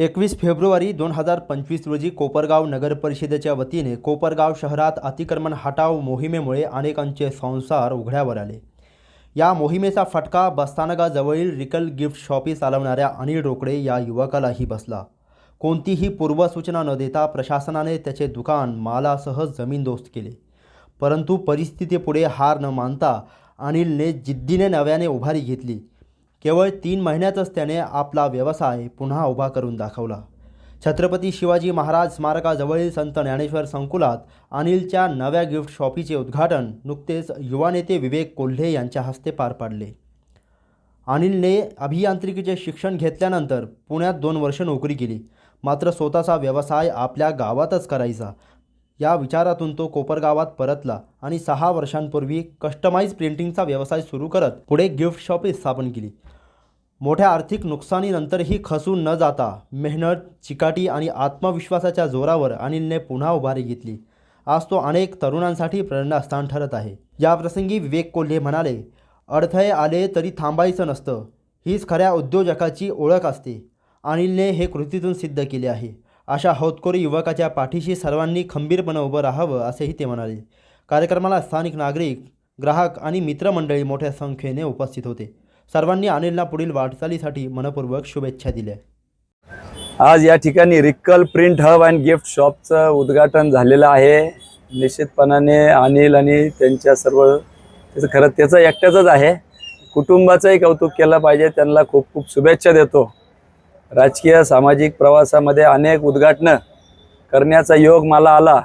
एकवीस फेब्रुवारी दोन हजार पंचवीस रोजी कोपरगाव नगर परिषदेच्या वतीने कोपरगाव शहरात अतिक्रमण हटाव मोहिमेमुळे अनेकांचे संसार उघड्यावर आले. या मोहिमेचा फटका बसस्थानकाजवळील रिकल गिफ्ट शॉपी चालवणाऱ्या अनिल रोकडे या युवकालाही बसला. कोणतीही पूर्वसूचना न देता प्रशासनाने त्याचे दुकान मालासह जमीनदोस्त केले. परंतु परिस्थितीपुढे हार न मानता अनिलने जिद्दीने नव्याने उभारी घेतली. केवळ तीन महिन्यातच त्याने आपला व्यवसाय पुन्हा उभा करून दाखवला. छत्रपती शिवाजी महाराज स्मारकाजवळील संत ज्ञानेश्वर संकुलात अनिलच्या नव्या गिफ्ट शॉपीचे उद्घाटन नुकतेच युवा नेते विवेक कोल्हे यांच्या हस्ते पार पाडले. अनिलने अभियांत्रिकीचे शिक्षण घेतल्यानंतर पुण्यात दोन वर्ष नोकरी केली. मात्र स्वतःचा व्यवसाय आपल्या गावातच करायचा. या विचारातून तो कोपरगावात परतला आणि सहा वर्षांपूर्वी कस्टमाइज प्रिंटिंगचा व्यवसाय सुरू करत पुढे गिफ्ट शॉप स्थापन केली. मोठ्या आर्थिक नुकसानीनंतरही खसून न जाता मेहनत चिकाटी आणि आत्मविश्वासाच्या जोरावर अनिलने पुन्हा उभारी घेतली. आज तो अनेक तरुणांसाठी प्रेरणास्थान ठरत आहे. याप्रसंगी विवेक कोल्हे म्हणाले अडथळे आले तरी थांबायचं नसतं. हीच खऱ्या उद्योजकाची ओळख असते. अनिलने हे कृतीतून सिद्ध केले आहे. अशा हौदखोरी युवकाच्या पाठीशी सर्वांनी खंबीरपणे उभं राहावं असेही ते म्हणाले. कार्यक्रमाला स्थानिक नागरिक ग्राहक आणि मित्रमंडळी मोठ्या संख्येने उपस्थित होते. सर्वांनी अनिलला पुढील वाटचालीसाठी मनपूर्वक शुभेच्छा दिल्या. आज या ठिकाणी रिक्कल प्रिंट हब अँड गिफ्ट शॉपचं उद्घाटन झालेलं आहे. निश्चितपणाने अनिल आणि त्यांच्या सर्व त्याचं खरं त्याचं एकट्याचंच आहे. कुटुंबाचंही कौतुक केलं पाहिजे. त्यांना खूप खूप शुभेच्छा देतो. राजकीय सामाजिक प्रवासामध्ये अनेक उद्घाटनं करण्याचा योग मला आला.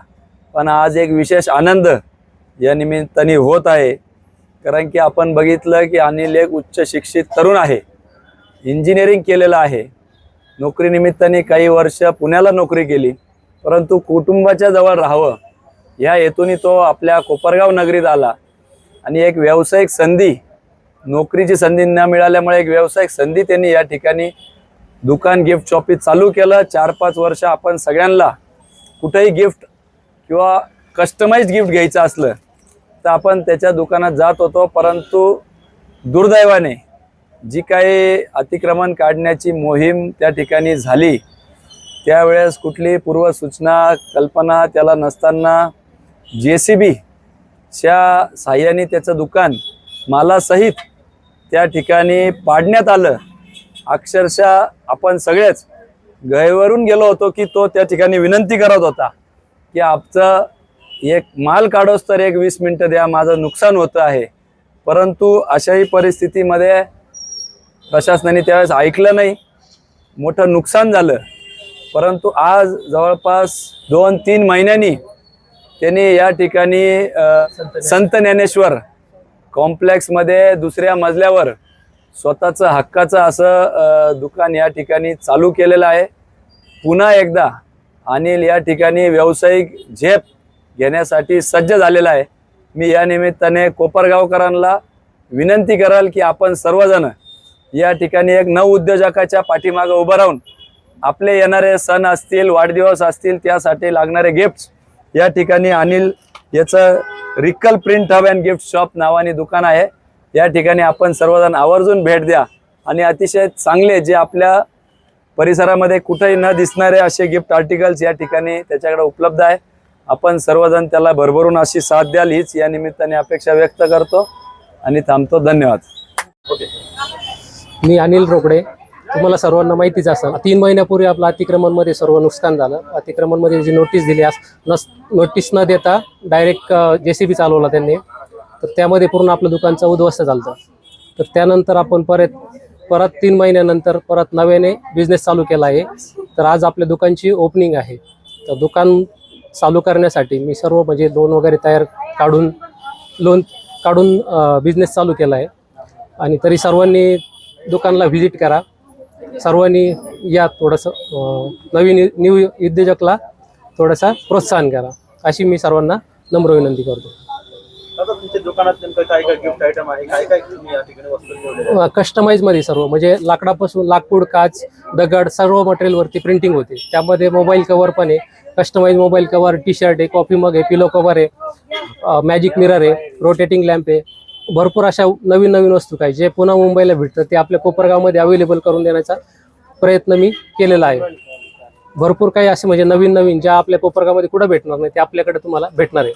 पण आज एक विशेष आनंद या निमित्ताने होत आहे. कारण की आपण बघितलं की अनिल एक उच्च शिक्षित तरुण आहे. इंजिनिअरिंग केलेलं आहे. नोकरीनिमित्ताने काही वर्ष पुण्याला नोकरी केली. परंतु कुटुंबाच्या जवळ राहावं ह्या हेतूने तो आपल्या कोपरगाव नगरीत आला. आणि एक व्यावसायिक संधी नोकरीची संधी न मिळाल्यामुळे एक व्यावसायिक संधी त्यांनी या ठिकाणी दुकान गिफ्ट शॉपी चालू केलं. चार पाच वर्ष आपण सगळ्यांना कुठेही गिफ्ट किंवा कस्टमाइज गिफ्ट घ्यायचं असलं तर आपण त्याच्या दुकानात जात होतो. परंतु दुर्दैवाने जी काही अतिक्रमण काढण्याची मोहीम त्या ठिकाणी झाली त्यावेळेस कुठली पूर्वसूचना कल्पना त्याला नसताना जे सी बीच्या साह्याने त्याचं दुकान मालासहित त्या ठिकाणी पाडण्यात आलं. अक्षरशः आपण सगळेच गहेवरून गेलो होतो की तो त्या ठिकाणी विनंती करत होता की आमचं एक माल काढोस तर एक वीस मिनटं द्या माझं नुकसान होतं आहे. परंतु अशाही परिस्थितीमध्ये प्रशासनाने त्यावेळेस ऐकलं नाही. मोठं नुकसान झालं. परंतु आज जवळपास दोन तीन महिन्यांनी त्यांनी या ठिकाणी संत ज्ञानेश्वर कॉम्प्लेक्समध्ये दुसऱ्या मजल्यावर स्वतःचं हक्काचं असं दुकान या ठिकाणी चालू केलेलं आहे. पुन्हा एकदा अनिल या ठिकाणी व्यावसायिक झेप घेण्यासाठी सज्ज झालेला आहे. मी या निमित्ताने कोपरगावकरांना विनंती कराल की आपण सर्वजण या ठिकाणी एक नव उद्योजकाच्या पाठीमागं उभं राहून आपले येणारे सण असतील वाढदिवस असतील त्यासाठी लागणारे गिफ्ट्स या ठिकाणी अनिल याचं रिकल print hub and gift shop नावाने दुकान आहे. या ठिकाणी आपण सर्वजण आवर्जून भेट द्या. आणि अतिशय चांगले जे आपल्या परिसरामध्ये कुठेही न दिसणारे असे गिफ्ट आर्टिकल्स या ठिकाणी त्याच्याकडे उपलब्ध आहे. आपण सर्वजण त्याला भरभरून अशी साथ द्याल हीच या निमित्ताने अपेक्षा व्यक्त करतो. आणि थांबतो. धन्यवाद. मी अनिल रोकडे. तुम्हाला सर्वांना माहितीच असेल तीन महिन्यापूर्वी आपलं अतिक्रमणमध्ये सर्व नुकसान झालं. अतिक्रमणमध्ये जी नोटीस दिली आज नस नोटीस न देता डायरेक्ट जे सी बी चालवला त्यांनी. तर त्यामध्ये पूर्ण आपलं दुकानचं उद्ध्वस्त झालं तर त्यानंतर आपण परत परत तीन महिन्यानंतर परत नव्याने बिझनेस चालू केला आहे. तर आज आपल्या दुकानची ओपनिंग आहे. तर दुकान चालू करण्यासाठी मी सर्व म्हणजे लोन वगैरे तयार काढून लोन काढून बिझनेस चालू केला आहे. आणि तरी सर्वांनी दुकानला व्हिजिट करा. सर्वांनी या थोडंसं नवीन न्यू उद्योजकला थोडंसं प्रोत्साहन करा. अशी मी सर्वांना नम्र विनंती करतो. तुमच्या दुकानात नेमकं काय काय गिफ्ट आयटम आहे? काय काय तुम्ही या ठिकाणी वस्तू ठेवलेल्या सर्व. म्हणजे लाकडापासून लाकूड काच दगड सर्व मटेरियलवरती प्रिंटिंग होते. त्यामध्ये मोबाईल कव्हर पण आहे. Customise mobile cover T shirt आहे कॉफी मग आहे पिलो कव्हर आहे मॅजिक मिरर आहे रोटेटिंग लॅम्प आहे. भरपूर अशा नवीन नवीन वस्तू काय जे पुन्हा मुंबईला भेटतं ते आपल्या कोपरगावमध्ये अवेलेबल करून देण्याचा प्रयत्न मी केलेला आहे. भरपूर काही असे म्हणजे नवीन नवीन ज्या आपल्या कोपरगावमध्ये कुठं भेटणार नाही ते आपल्याकडे तुम्हाला भेटणार आहे.